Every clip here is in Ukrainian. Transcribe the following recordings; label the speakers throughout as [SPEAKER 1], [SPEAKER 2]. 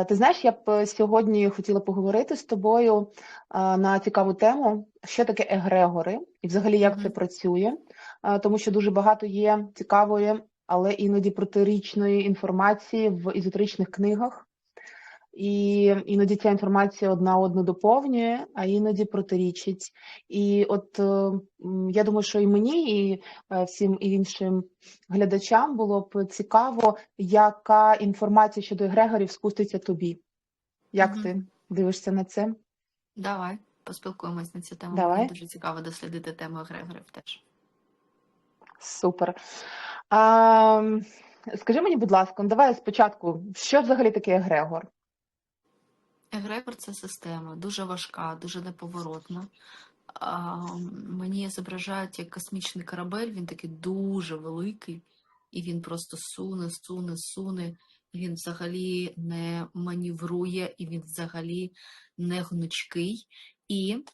[SPEAKER 1] Е, Ти знаєш, я б е, сьогодні хотіла поговорити з тобою е, на цікаву тему, що таке егрегори і взагалі як це працює, тому що дуже багато є цікавої, але іноді протирічної інформації в езотеричних книгах. І іноді ця інформація одна одну доповнює, а іноді протирічить. І от е, я думаю, що і мені, і е, всім іншим глядачам було б цікаво, яка інформація щодо егрегорів спуститься тобі. Як
[SPEAKER 2] Мгм.
[SPEAKER 1] ти дивишся на це?
[SPEAKER 2] Давай поспілкуємось на цю тему.
[SPEAKER 1] Давай.
[SPEAKER 2] Мені дуже цікаво дослідити тему егрегорів теж.
[SPEAKER 1] Супер. А, скажи мені, будь ласка, ну, давай спочатку, що взагалі таке егрегор?
[SPEAKER 2] Егрегор це система, дуже важка, дуже неповоротна. А, мені зображають як космічний корабель, він такий дуже великий, і він просто суне, суне, суне, він взагалі не маневрує, і він взагалі не гнучкий. І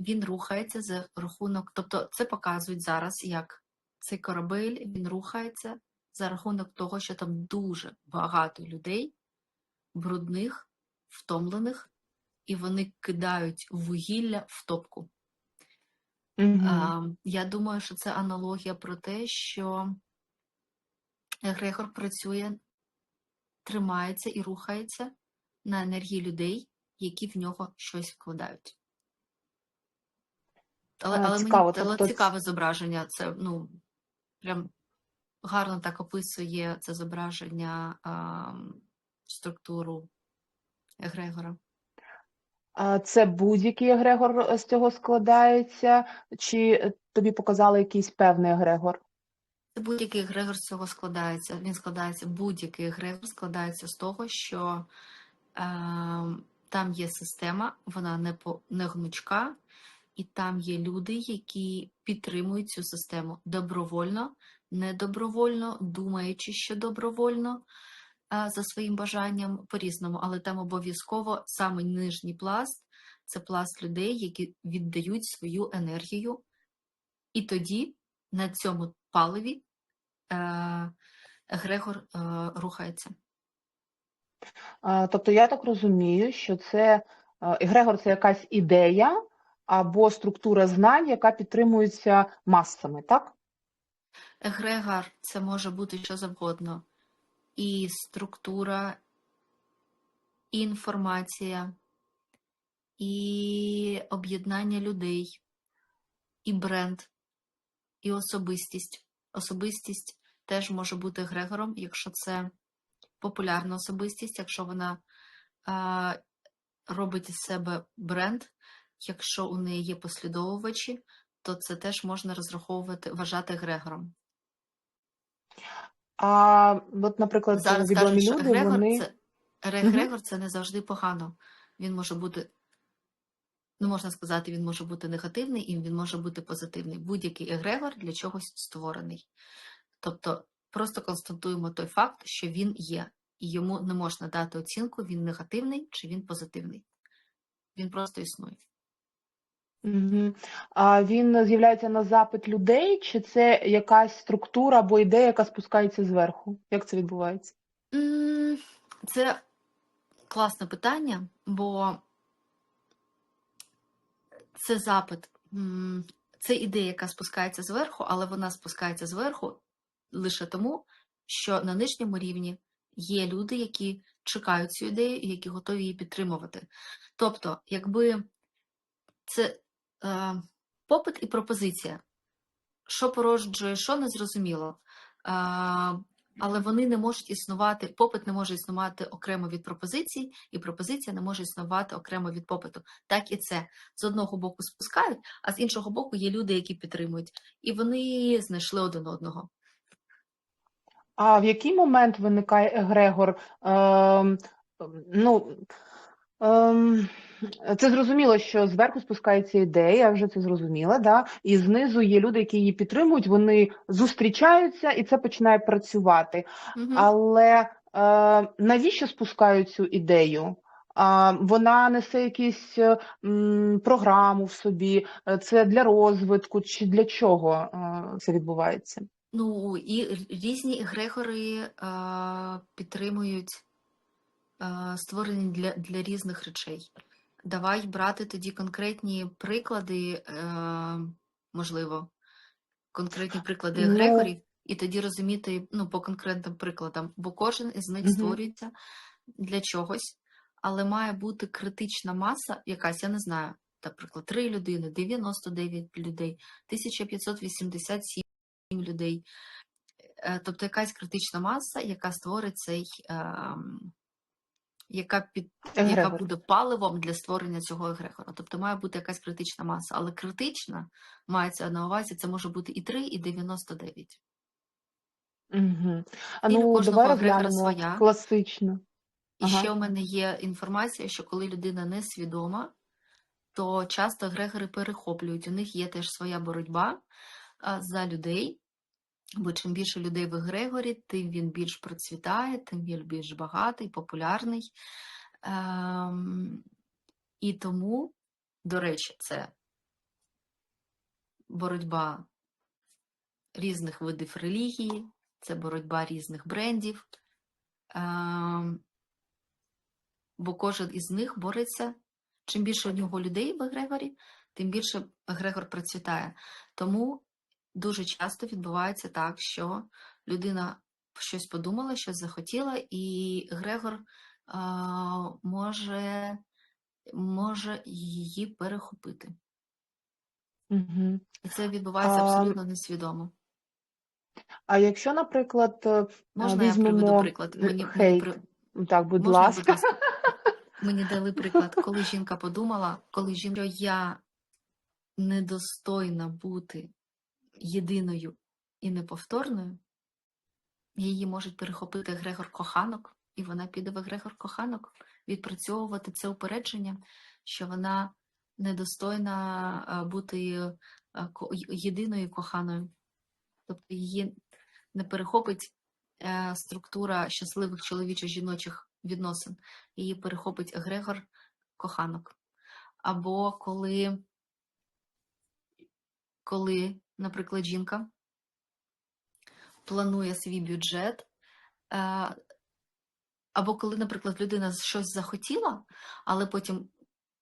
[SPEAKER 2] він рухається за рахунок, тобто це показують зараз, як цей корабель він рухається за рахунок того, що там дуже багато людей, брудних, втомлених, і вони кидають вугілля в топку.
[SPEAKER 1] Угу.
[SPEAKER 2] А, я думаю, що це аналогія про те, що егрегор працює, тримається і рухається на енергії людей, які в нього щось вкладають. Але, але,
[SPEAKER 1] цікаво,
[SPEAKER 2] мені, але
[SPEAKER 1] тобто
[SPEAKER 2] цікаве зображення. Це ну, прям гарно так описує це зображення а, структуру егрегора.
[SPEAKER 1] Це будь-який егрегор е, з цього складається, чи е, тобі показали якийсь певний егрегор?
[SPEAKER 2] Це будь-який егрегор з цього складається. Він складається, будь-який егрегор складається з того, що е, там є система, вона не, по, не гнучка, і там є люди, які підтримують цю систему добровольно, недобровольно, думаючи, що добровольно е, за своїм бажанням по-різному, але там обов'язково саме нижній пласт це пласт людей, які віддають свою енергію, і тоді на цьому паливі е, егрегор е, рухається.
[SPEAKER 1] А, Тобто я так розумію, що це е, егрегор це якась ідея або структура знань, яка підтримується масами, так?
[SPEAKER 2] Егрегор це може бути що завгодно. І структура, і інформація, і об'єднання людей, і бренд, і особистість. Особистість теж може бути егрегором, якщо це популярна особистість, якщо вона а, робить із себе бренд, якщо у неї є послідовувачі, то це теж можна розраховувати, вважати егрегором.
[SPEAKER 1] А от, наприклад,
[SPEAKER 2] Зараз
[SPEAKER 1] відомі
[SPEAKER 2] кажуть, що
[SPEAKER 1] люди,
[SPEAKER 2] егрегор
[SPEAKER 1] вони
[SPEAKER 2] це егрегор це не завжди погано. Він може бути, не можна сказати, він може бути негативний і він може бути позитивний. Будь-який егрегор для чогось створений. Тобто просто констатуємо той факт, що він є, і йому не можна дати оцінку, він негативний чи він позитивний. Він просто існує.
[SPEAKER 1] Мгм. А він з'являється на запит людей, чи це якась структура або ідея, яка спускається зверху? Як це відбувається?
[SPEAKER 2] Це класне питання, бо це запит. Це ідея, яка спускається зверху, але вона спускається зверху лише тому, що на нижньому рівні є люди, які чекають цю ідею і які готові її підтримувати. Тобто, якби це попит і пропозиція, що породжує, що не зрозуміло. Е, але вони не можуть існувати, попит не може існувати окремо від пропозицій, і пропозиція не може існувати окремо від попиту. Так і це з одного боку спускають, а з іншого боку є люди, які підтримують, і вони знайшли один одного.
[SPEAKER 1] А в який момент виникає егрегор? Ем, ну, ем, це зрозуміло, що зверху спускається ідея, вже це зрозуміло, да? і знизу є люди, які її підтримують, вони зустрічаються, і це починає працювати.
[SPEAKER 2] Угу.
[SPEAKER 1] Але е, навіщо спускають цю ідею? А, вона несе якусь е, м, програму в собі, Е, це для розвитку, чи для чого е, це відбувається?
[SPEAKER 2] Ну і різні егрегори е, підтримують створені для, для різних речей. Давай брати тоді конкретні приклади, е, можливо, конкретні приклади
[SPEAKER 1] Ну,
[SPEAKER 2] і тоді розуміти ну, по конкретним прикладам, бо кожен із них створюється для чогось, але має бути критична маса, якась, я не знаю, наприклад, 3 людини, 99 людей, 1587 людей. Е, Тобто якась критична маса, яка створить цей, ем, яка під яка буде паливом для створення цього егрегора. Тобто має бути якась критична маса, але критична мається на увазі, це може бути і 3, і 99.
[SPEAKER 1] Угу. А ну,
[SPEAKER 2] кожного
[SPEAKER 1] давай
[SPEAKER 2] егрегора своя.
[SPEAKER 1] класично.
[SPEAKER 2] І
[SPEAKER 1] Ага.
[SPEAKER 2] ще в мене є інформація, що коли людина несвідома, то часто егрегори перехоплюють. У них є теж своя боротьба за людей. Бо чим більше людей в егрегорі, тим він більш процвітає, тим він більш багатий, популярний. Ем, і тому, до речі, це боротьба різних видів релігії, це боротьба різних брендів. Ем, бо кожен із них бореться. Чим більше у нього людей в егрегорі, тим більше егрегор процвітає. Тому дуже часто відбувається так, що людина щось подумала, щось захотіла, і егрегор а, може, може її перехопити.
[SPEAKER 1] Угу.
[SPEAKER 2] І це відбувається
[SPEAKER 1] А,
[SPEAKER 2] абсолютно несвідомо.
[SPEAKER 1] а якщо, наприклад, е,
[SPEAKER 2] Можна я приведу приклад? Мені,
[SPEAKER 1] хейт,
[SPEAKER 2] при-
[SPEAKER 1] так, будь
[SPEAKER 2] можна,
[SPEAKER 1] ласка.
[SPEAKER 2] будь ласка? Мені дали приклад, коли жінка подумала, коли жінка, що я недостойна бути єдиною і неповторною, її можуть перехопити егрегор коханок, і вона піде в егрегор коханок, відпрацьовувати це упередження, що вона недостойна бути а, ко- й- єдиною коханою. Тобто її не перехопить е, структура щасливих чоловічо-жіночих відносин, її перехопить егрегор коханок. Або коли, коли, наприклад, жінка планує свій бюджет, е, або коли, наприклад, людина щось захотіла, але потім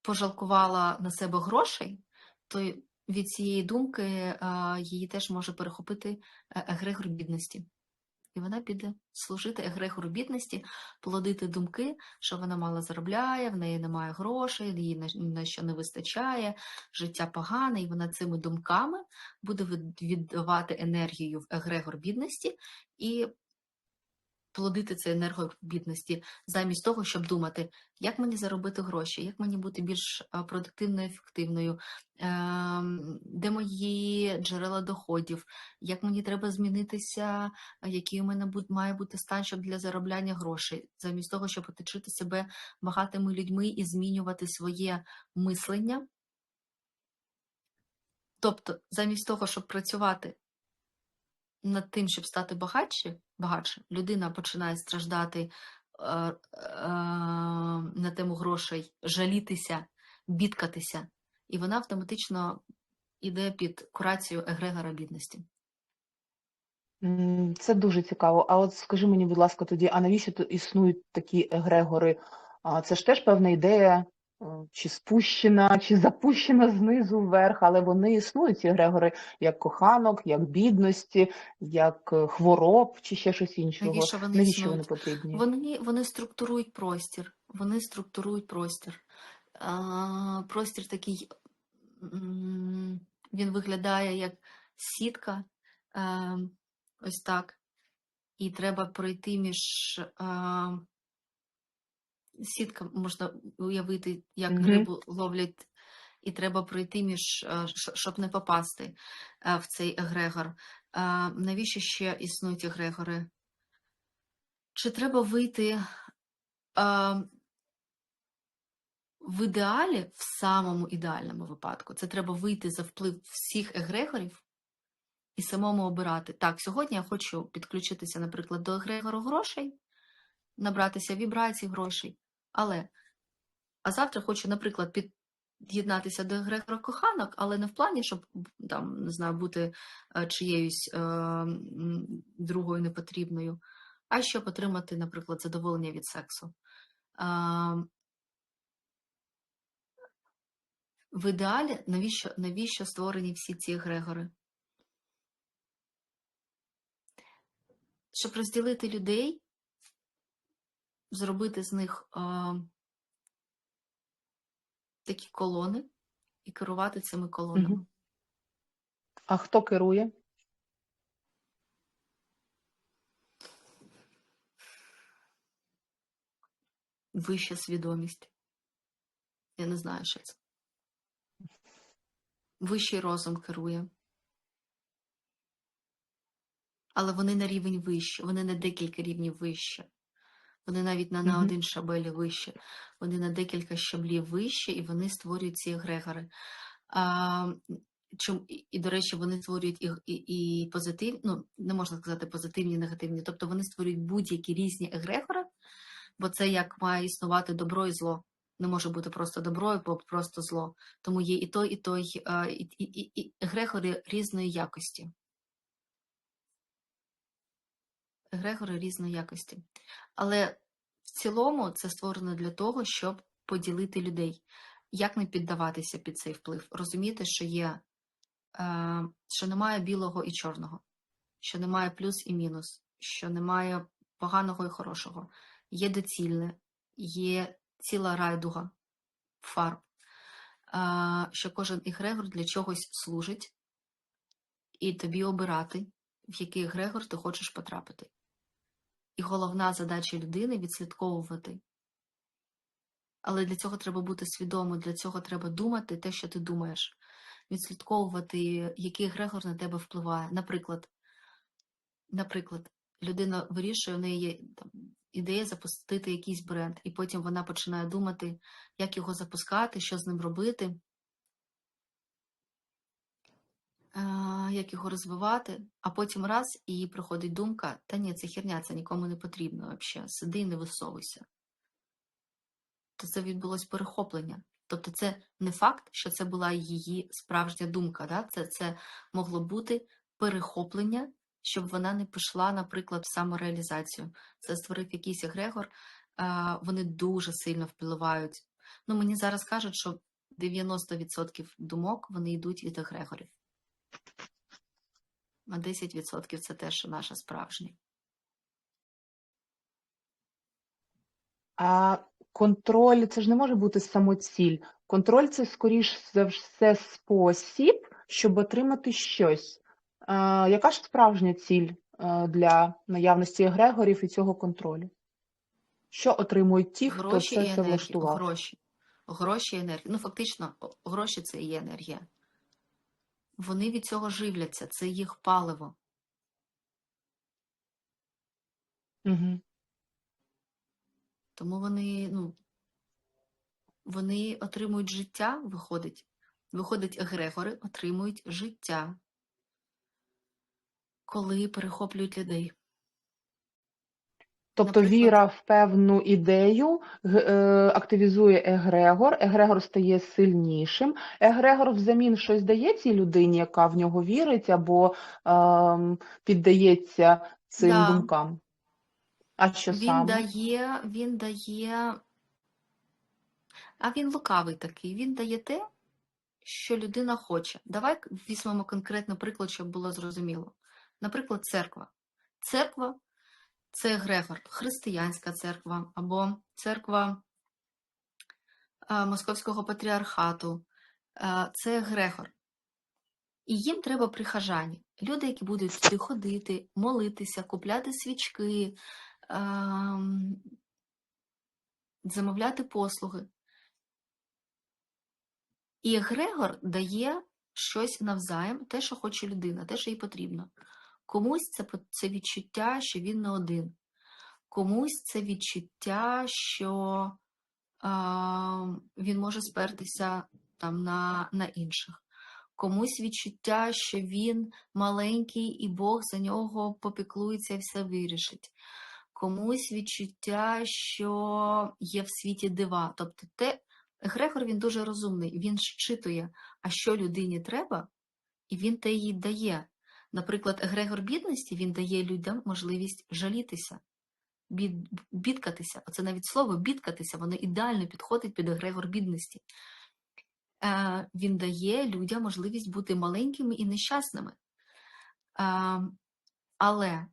[SPEAKER 2] пожалкувала на себе грошей, то від цієї думки е, її теж може перехопити е, егрегор бідності. І вона піде служити егрегору бідності, плодити думки, що вона мало заробляє, в неї немає грошей, їй на- що не вистачає, життя погане, і вона цими думками буде від- віддавати енергію в егрегор бідності. І плодити цей енергор бідності, замість того, щоб думати, як мені заробити гроші, як мені бути більш а, продуктивною, ефективною, ем, де мої джерела доходів, як мені треба змінитися, а який у мене має бути стан щоб для заробляння грошей, замість того, щоб оточити себе багатими людьми і змінювати своє мислення. Тобто, замість того, щоб працювати над тим, щоб стати багатше, багатше людина починає страждати е, е, на тему грошей, жалітися, бідкатися, і вона автоматично йде під курацію егрегора бідності.
[SPEAKER 1] Це дуже цікаво. А от скажи мені, будь ласка, тоді, а навіщо існують такі егрегори? Це ж теж певна ідея, чи спущена, чи запущена знизу вверх, але вони існують, ці егрегори, як коханок, як бідності, як е, хвороб, чи ще щось іншого.
[SPEAKER 2] Навіщо вони
[SPEAKER 1] Навіщо вони потрібні?
[SPEAKER 2] Вони, вони структурують простір. Вони структурують простір. А, простір такий, він виглядає як сітка, е, ось так. І треба пройти між е, сітка, можна уявити, як
[SPEAKER 1] Мгм.
[SPEAKER 2] рибу ловлять, і треба пройти між, е, щоб не попасти е, в цей егрегор. Е, навіщо ще існують егрегори? Чи треба вийти в ідеалі, в самому ідеальному випадку, це треба вийти за вплив всіх егрегорів і самому обирати. Так, сьогодні я хочу підключитися, наприклад, до егрегору грошей, набратися вібрацій грошей, але а завтра хочу, наприклад, під'єднатися до егрегора коханок, але не в плані, щоб там, не знаю, бути е, чиєюсь е, другою непотрібною, а щоб отримати, наприклад, задоволення від сексу. А, в ідеалі, навіщо, навіщо створені всі ці егрегори? Щоб розділити людей, зробити з них а, такі колони і керувати цими колонами.
[SPEAKER 1] А хто керує?
[SPEAKER 2] Вища свідомість. Я не знаю, що це. Вищий розум керує. Але вони на рівень вище, вони на декілька рівнів вище. Вони навіть не на один шабель вище, вони на декілька щаблів вище, і вони створюють ці егрегори. А, чом, і, до речі, вони створюють і, і, і позитивні, ну, не можна сказати позитивні, і негативні. Тобто вони створюють будь-які різні егрегори, бо це як має існувати добро і зло. Не може бути просто добро або просто зло. Тому є і той, і той, і, і, і, і егрегори різної якості. Егрегори різної якості. Але в цілому це створено для того, щоб поділити людей. Як не піддаватися під цей вплив? Розуміти, що є, е, що немає білого і чорного, що немає плюс і мінус, що немає поганого і хорошого. Є доцільне, є ціла райдуга фарб, е, що кожен егрегор для чогось служить, і тобі обирати, в який егрегор ти хочеш потрапити. І головна задача людини відслідковувати. Але для цього треба бути свідомим, для цього треба думати те, що ти думаєш, відслідковувати, який егрегор на тебе впливає. Наприклад, наприклад, людина вирішує, в неї є там, ідея запустити якийсь бренд, і потім вона починає думати, як його запускати, що з ним робити, а, як його розвивати, а потім раз і приходить думка: та ні, це херня, це нікому не потрібно взагалі. Сиди і не висовуйся. То це відбулось перехоплення. Тобто, це не факт, що це була її справжня думка. Да? Це, це могло бути перехоплення, щоб вона не пішла, наприклад, в самореалізацію. Це створив якийсь егрегор, вони дуже сильно впливають. Ну, мені зараз кажуть, що 90% думок вони йдуть від егрегорів. А 10% це те, що наше справжнє.
[SPEAKER 1] А контроль це ж не може бути самоціль. Контроль це скоріш за все спосіб, щоб отримати щось. А, яка ж справжня ціль для наявності егрегорів і цього контролю? Що отримують ті, хто
[SPEAKER 2] Гроші і
[SPEAKER 1] це все влаштував?
[SPEAKER 2] Гроші. Гроші енергія. Ну, фактично, гроші це і є енергія. Вони від цього живляться, це їх паливо.
[SPEAKER 1] Угу.
[SPEAKER 2] Тому вони, ну, вони отримують життя, виходить. Виходить, егрегори отримують життя, коли перехоплюють людей.
[SPEAKER 1] Тобто
[SPEAKER 2] Наприклад-
[SPEAKER 1] віра в певну ідею е, активізує егрегор, егрегор стає сильнішим, егрегор взамін щось дає цій людині, яка в нього вірить або ем, піддається цим
[SPEAKER 2] Да.
[SPEAKER 1] думкам. А що
[SPEAKER 2] Він
[SPEAKER 1] саме?
[SPEAKER 2] дає, він дає, а він лукавий такий, він дає те, що людина хоче. Давай візьмемо конкретний приклад, щоб було зрозуміло. Наприклад, церква. Церква це егрегор, християнська церква або церква Московського патріархату. Це егрегор. І їм треба прихожані. Люди, які будуть туди ходити, молитися, купляти свічки, ем, замовляти послуги. І егрегор дає щось навзаєм, те, що хоче людина, те, що їй потрібно. Комусь це, це відчуття, що він не один. Комусь це відчуття, що а, він може спертися там, на, на інших. Комусь відчуття, що він маленький і Бог за нього попіклується і все вирішить. Комусь відчуття, що є в світі дива. Тобто те, Егрегор він дуже розумний, він щитує, а що людині треба, і він те їй дає. Наприклад, егрегор бідності він дає людям можливість жалітися. бід, бідкатися. Оце навіть слово бідкатися, воно ідеально підходить під егрегор бідності. Е, він дає людям можливість бути маленькими і нещасними. Е, але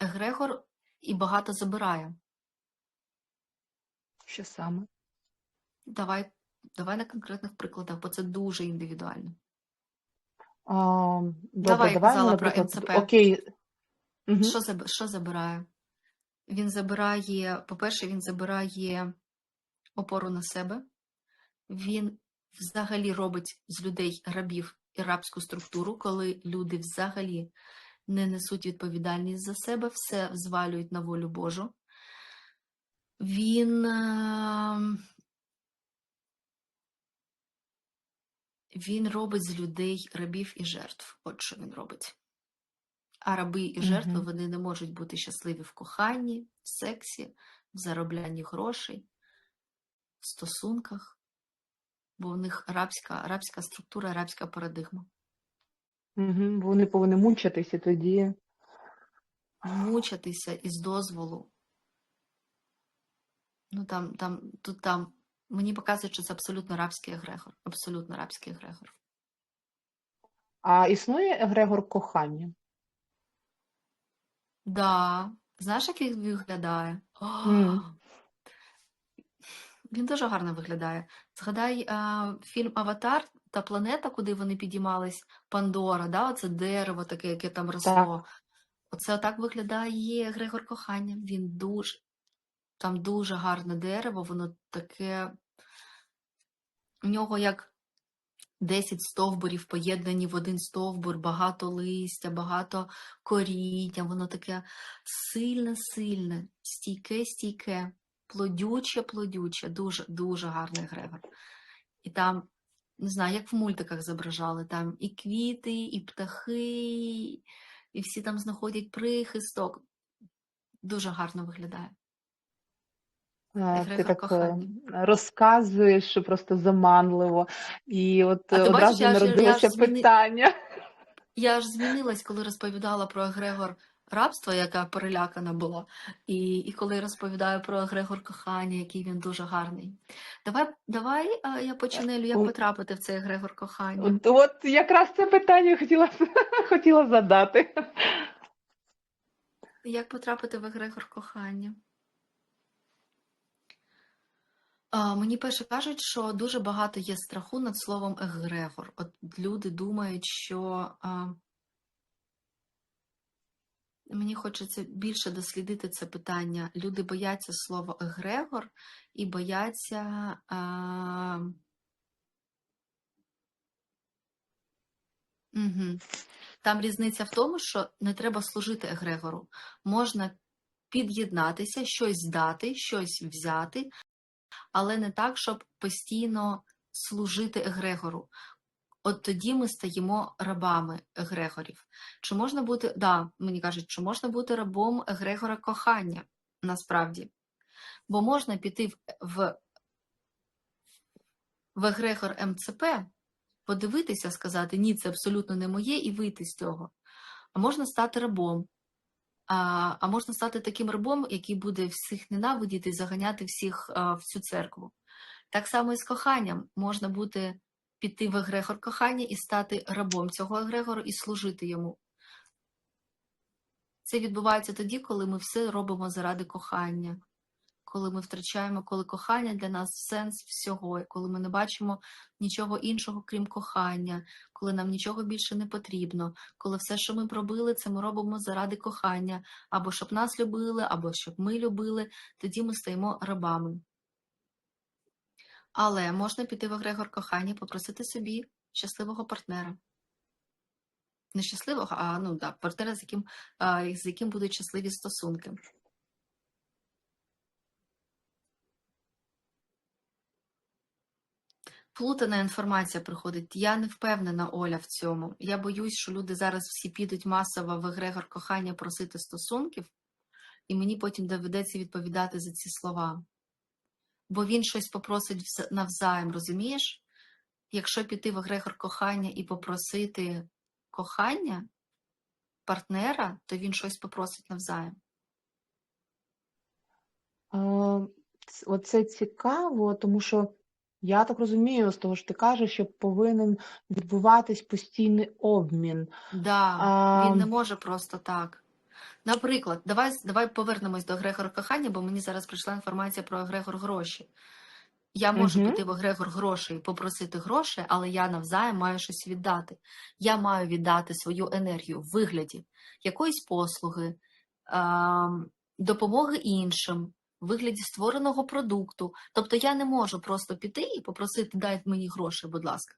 [SPEAKER 2] егрегор і багато забирає.
[SPEAKER 1] Що саме?
[SPEAKER 2] Давай, давай на конкретних прикладах, бо це дуже індивідуально.
[SPEAKER 1] А, добре,
[SPEAKER 2] Давай,
[SPEAKER 1] давай, ну,
[SPEAKER 2] казала про
[SPEAKER 1] наприклад,
[SPEAKER 2] МЦП.
[SPEAKER 1] окей. Угу.
[SPEAKER 2] Що, заб- що забирає? Він забирає, по-перше, він забирає опору на себе. Він взагалі робить з людей рабів і рабську структуру, коли люди взагалі не несуть відповідальність за себе, все звалюють на волю Божу. Він, е, він робить з людей рабів і жертв. От що він робить. А раби і жертви вони не можуть бути щасливі в коханні, в сексі, в зароблянні грошей, в стосунках, бо в них рабська, рабська структура, рабська парадигма.
[SPEAKER 1] Угу. Вони повинні мучитися тоді.
[SPEAKER 2] Мучатися із дозволу. Ну там, там, тут там. Мені показують, що це абсолютно рабський егрегор. Абсолютно рабський егрегор.
[SPEAKER 1] А існує егрегор кохання?
[SPEAKER 2] Да. Знаєш, як він виглядає?
[SPEAKER 1] Мгм.
[SPEAKER 2] Він дуже гарно виглядає. Згадай а, фільм Аватар та планета, куди вони підіймались, Пандора, да? оце дерево таке, яке там росло. Оце отак виглядає Грегор кохання. Він дуже, там дуже гарне дерево, воно таке. У нього як 10 стовбурів поєднані в один стовбур, багато листя, багато коріння, воно таке сильне-сильне, стійке-стійке, плодюче-плодюче, дуже, дуже гарний Грегор. І там, не знаю, як в мультиках зображали, там і квіти, і птахи, і всі там знаходять прихисток. Дуже гарно виглядає.
[SPEAKER 1] Е, Ти так е,
[SPEAKER 2] кохання.
[SPEAKER 1] розказуєш, що просто заманливо. І от
[SPEAKER 2] А
[SPEAKER 1] е,
[SPEAKER 2] ти бачиш,
[SPEAKER 1] одразу
[SPEAKER 2] я ж- я ж
[SPEAKER 1] питання.
[SPEAKER 2] Я ж змінилась, коли розповідала про Егрегор рабства, яка перелякана була, і, і коли розповідаю про Егрегор кохання, який він дуже гарний. Давай, давай я починелю, як потрапити в цей Егрегор кохання.
[SPEAKER 1] От, от якраз це питання хотіла, хотіла задати.
[SPEAKER 2] Як потрапити в Егрегор кохання? Мені перше кажуть, що дуже багато є страху над словом егрегор. От люди думають, що а, мені хочеться більше дослідити це питання. Люди бояться слова егрегор і бояться. А, Угу. Там різниця в тому, що не треба служити егрегору. Можна під'єднатися, щось дати, щось взяти, але не так, щоб постійно служити егрегору. От тоді ми стаємо рабами егрегорів. Чи можна бути, да, мені кажуть, чи можна бути рабом егрегора кохання насправді? Бо можна піти в, в, в егрегор МЦП, подивитися, сказати, ні, це абсолютно не моє, і вийти з цього. А можна стати рабом. А, а можна стати таким рабом, який буде всіх ненавидіти і заганяти всіх а, в цю церкву. Так само і з коханням. Можна бути піти в егрегор кохання і стати рабом цього егрегору і служити йому. Це відбувається тоді, коли ми все робимо заради кохання, коли ми втрачаємо, коли кохання для нас сенс всього, коли ми не бачимо нічого іншого, крім кохання, коли нам нічого більше не потрібно, коли все, що ми пробили, це ми робимо заради кохання, або щоб нас любили, або щоб ми любили, тоді ми стаємо рабами. Але можна піти в егрегор кохання, попросити собі щасливого партнера. Не щасливого, а ну, да, партнера, з яким, з яким будуть щасливі стосунки. Плутана інформація приходить. Я не впевнена, Оля, в цьому. Я боюсь, що люди зараз всі підуть масово в егрегор кохання просити стосунків, і мені потім доведеться відповідати за ці слова. Бо він щось попросить навзаєм, розумієш? Якщо піти в егрегор кохання і попросити кохання партнера, то він щось попросить навзаєм.
[SPEAKER 1] оце цікаво, тому що я так розумію, з того, що ти кажеш, що повинен відбуватись постійний обмін.
[SPEAKER 2] Да,
[SPEAKER 1] А,
[SPEAKER 2] він не може просто так. Наприклад, давай, давай повернемось до Егрегора кохання, бо мені зараз прийшла інформація про Егрегор гроші. Я можу
[SPEAKER 1] Мгм.
[SPEAKER 2] піти в Егрегор грошей і попросити грошей, але я навзаєм маю щось віддати. Я маю віддати свою енергію в вигляді якоїсь послуги, допомоги іншим, в вигляді створеного продукту. Тобто я не можу просто піти і попросити дай мені гроші, будь ласка.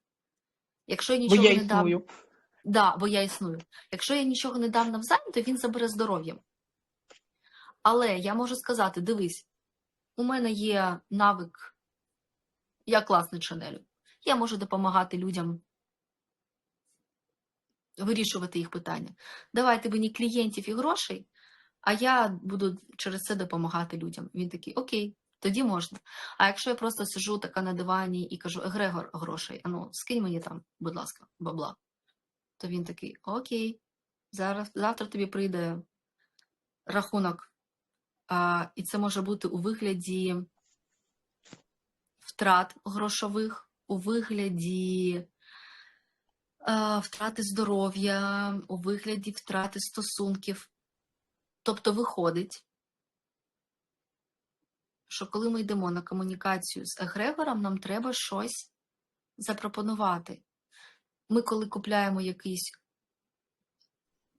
[SPEAKER 2] Якщо я
[SPEAKER 1] бо
[SPEAKER 2] нічого
[SPEAKER 1] я
[SPEAKER 2] не дам. Да, бо я існую. Якщо я нічого не дам навзаєм, то він забере здоров'я. Але я можу сказати: дивись, у мене є навик, я класний ченелю. Я можу допомагати людям вирішувати їх питання. Давайте мені клієнтів і грошей, а я буду через це допомагати людям. Він такий, окей, тоді можна. А якщо я просто сижу така на дивані і кажу, Егрегор грошей, ану, скинь мені там, будь ласка, бабла то він такий: Окей, зараз завтра тобі прийде рахунок. А, і це може бути у вигляді втрат грошових, у вигляді а, втрати здоров'я, у вигляді втрати стосунків. Тобто виходить, що коли ми йдемо на комунікацію з егрегором, нам треба щось запропонувати ми коли купляємо якийсь,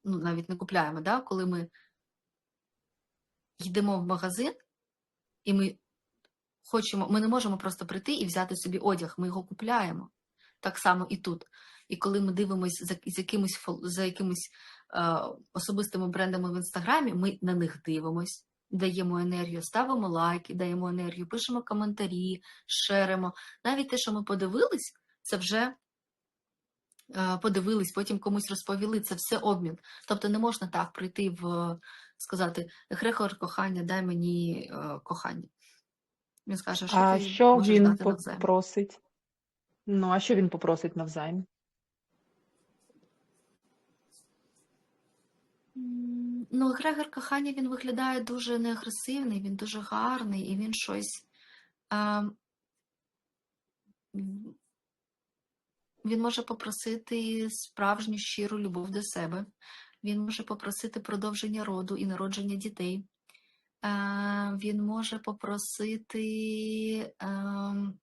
[SPEAKER 2] ну навіть не купляємо, да? коли ми йдемо в магазин, і ми хочемо, ми не можемо просто прийти і взяти собі одяг, ми його купляємо. Так само і тут. І коли ми дивимося за, з якимось, за якимись е, особистими брендами в інстаграмі, ми на них дивимось, даємо енергію, ставимо лайки, даємо енергію, пишемо коментарі, шеримо. Навіть те, що ми подивились, це вже е, подивились, потім комусь розповіли, це все обмін. Тобто не можна так прийти в сказати Егрегор кохання, дай мені е, кохання. Він скаже, що
[SPEAKER 1] А
[SPEAKER 2] ти
[SPEAKER 1] що
[SPEAKER 2] можеш
[SPEAKER 1] він
[SPEAKER 2] дати
[SPEAKER 1] попросить? Ну, а що він попросить навзаєм?
[SPEAKER 2] Ну, Егрегор кохання він виглядає дуже неагресивний, він дуже гарний, і він щось. А, він може попросити справжню щиру любов до себе. Він може попросити продовження роду і народження дітей. А, він може попросити ем,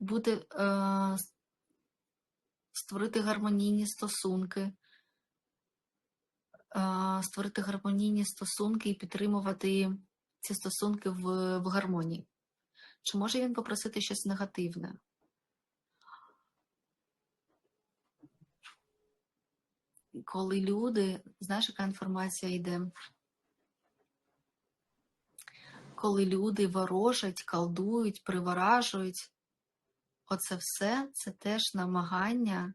[SPEAKER 2] бути, е, створити гармонійні стосунки, створити гармонійні стосунки і підтримувати ці стосунки в, в гармонії. Чи може він попросити щось негативне? Коли люди, знаєш, яка інформація йде? Коли люди ворожать, колдують, приворажують, оце все це теж намагання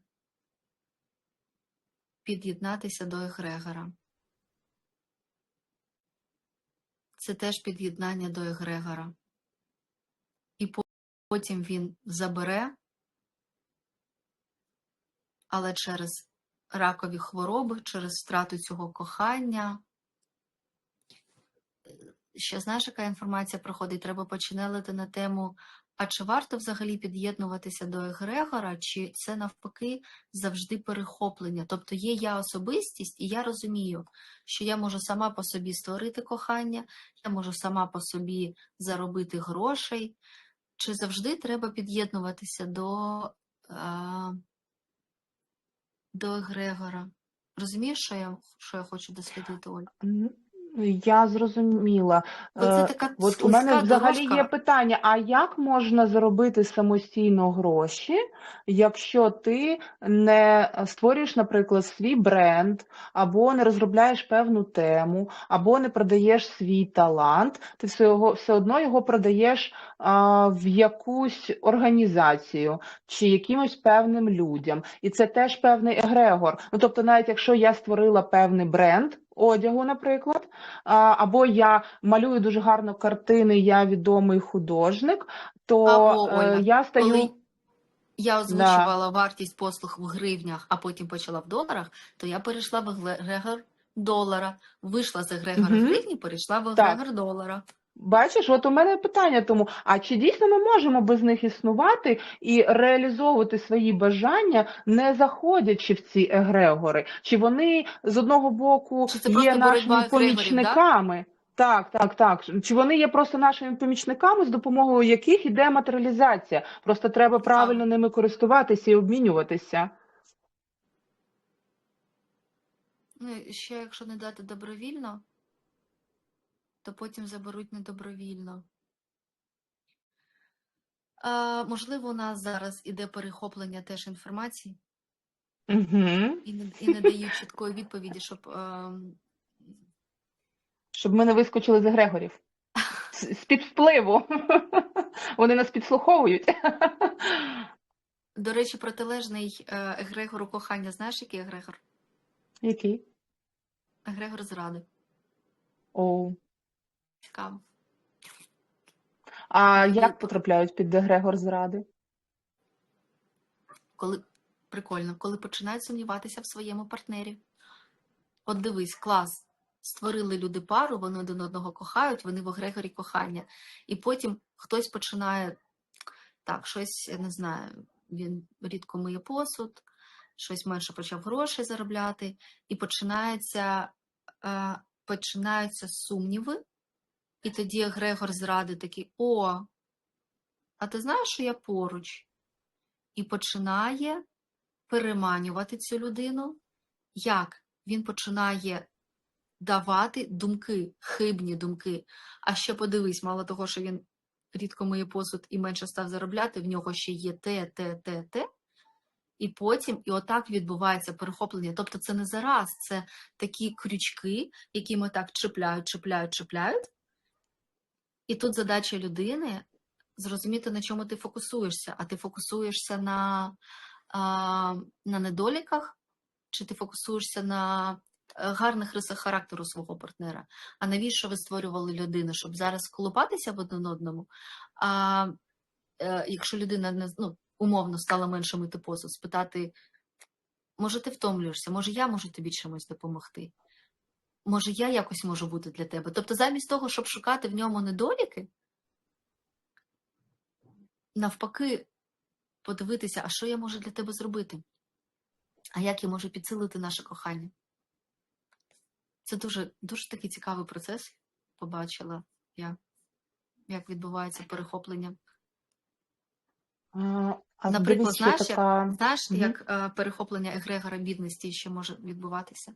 [SPEAKER 2] під'єднатися до Егрегора. Це теж під'єднання до Егрегора. І потім він забере, але через ракові хвороби, через втрату цього кохання. Ще знаєш, яка інформація проходить? Треба починати на тему, а чи варто взагалі під'єднуватися до Егрегора, чи це навпаки завжди перехоплення? Тобто є я особистість, і я розумію, що я можу сама по собі створити кохання, я можу сама по собі заробити грошей. Чи завжди треба під'єднуватися до, до Егрегора? Розумієш, що я, що я хочу дослідити, Оль?
[SPEAKER 1] Я зрозуміла.
[SPEAKER 2] Оце
[SPEAKER 1] Е,
[SPEAKER 2] така
[SPEAKER 1] От у мене взагалі
[SPEAKER 2] дорожка.
[SPEAKER 1] є питання: а як можна заробити самостійно гроші, якщо ти не створюєш, наприклад, свій бренд, або не розробляєш певну тему, або не продаєш свій талант, ти все, його, все одно його продаєш а, в якусь організацію чи якимось певним людям. І це теж певний егрегор. Ну тобто, навіть якщо я створила певний бренд одягу, наприклад. Або я малюю дуже гарно картини, я відомий художник, то
[SPEAKER 2] Або, Оля,
[SPEAKER 1] я стаю.
[SPEAKER 2] Коли я озвучувала вартість послуг в гривнях, а потім почала в доларах, то я перейшла в Егрегор долара, вийшла з егрегора
[SPEAKER 1] угу.
[SPEAKER 2] гривні, перейшла в
[SPEAKER 1] Так.
[SPEAKER 2] долара.
[SPEAKER 1] Бачиш, от у мене питання тому: а чи дійсно ми можемо без них існувати і реалізовувати свої бажання, не заходячи в ці егрегори? Чи вони з одного боку
[SPEAKER 2] Чи це
[SPEAKER 1] є нашими помічниками? Так, так, так. Чи вони є просто нашими помічниками, з допомогою яких іде матеріалізація? Просто треба правильно ними користуватися і обмінюватися.
[SPEAKER 2] Ну, ще якщо не дати добровільно, то потім заберуть недобровільно. А, можливо, у нас зараз іде перехоплення теж інформації
[SPEAKER 1] Угу.
[SPEAKER 2] і не, і не дають чіткої відповіді, щоб ем,
[SPEAKER 1] Щоб ми не вискочили з егрегорів. З- З-під впливу. Вони нас підслуховують.
[SPEAKER 2] До речі, протилежний е, егрегору кохання, знаєш, який егрегор?
[SPEAKER 1] Який?
[SPEAKER 2] Егрегор зради.
[SPEAKER 1] О.
[SPEAKER 2] Цікаво.
[SPEAKER 1] А як потрапляють під егрегор зради?
[SPEAKER 2] Коли прикольно, коли починають сумніватися в своєму партнері. От дивись, клас. Створили люди пару, вони один одного кохають, вони в егрегорі кохання. І потім хтось починає так, щось, я не знаю, він рідко миє посуд, щось менше почав грошей заробляти, і починається, е, починаються сумніви, і тоді егрегор зради такий: О, а ти знаєш, що я поруч? І починає переманювати цю людину. Як? Він починає давати думки, хибні думки. А ще подивись, мало того, що він рідко миє посуд і менше став заробляти, в нього ще є те, те, те, те. І потім, і отак відбувається перехоплення. Тобто це не зараз, це такі крючки, які ми так чіпляють, чіпляють, чіпляють. І тут задача людини зрозуміти, на чому ти фокусуєшся. А ти фокусуєшся на, на недоліках, чи ти фокусуєшся на е, гарних рисах характеру свого партнера. А навіщо ви створювали людину? Щоб зараз колупатися в один одному? А е, якщо людина не ну, умовно стала менше мити посуд, спитати, може, ти втомлюєшся, може, я можу тобі чимось допомогти? Може, я якось можу бути для тебе. Тобто, замість того, щоб шукати в ньому недоліки, навпаки, подивитися, а що я можу для тебе зробити? А як я можу підсилити наше кохання? Це дуже, дуже такий цікавий процес. Побачила я, як відбувається перехоплення.
[SPEAKER 1] А,
[SPEAKER 2] Наприклад, знаєш,
[SPEAKER 1] така...
[SPEAKER 2] Знаєш,
[SPEAKER 1] Мгм.
[SPEAKER 2] як е, перехоплення егрегора бідності ще може відбуватися?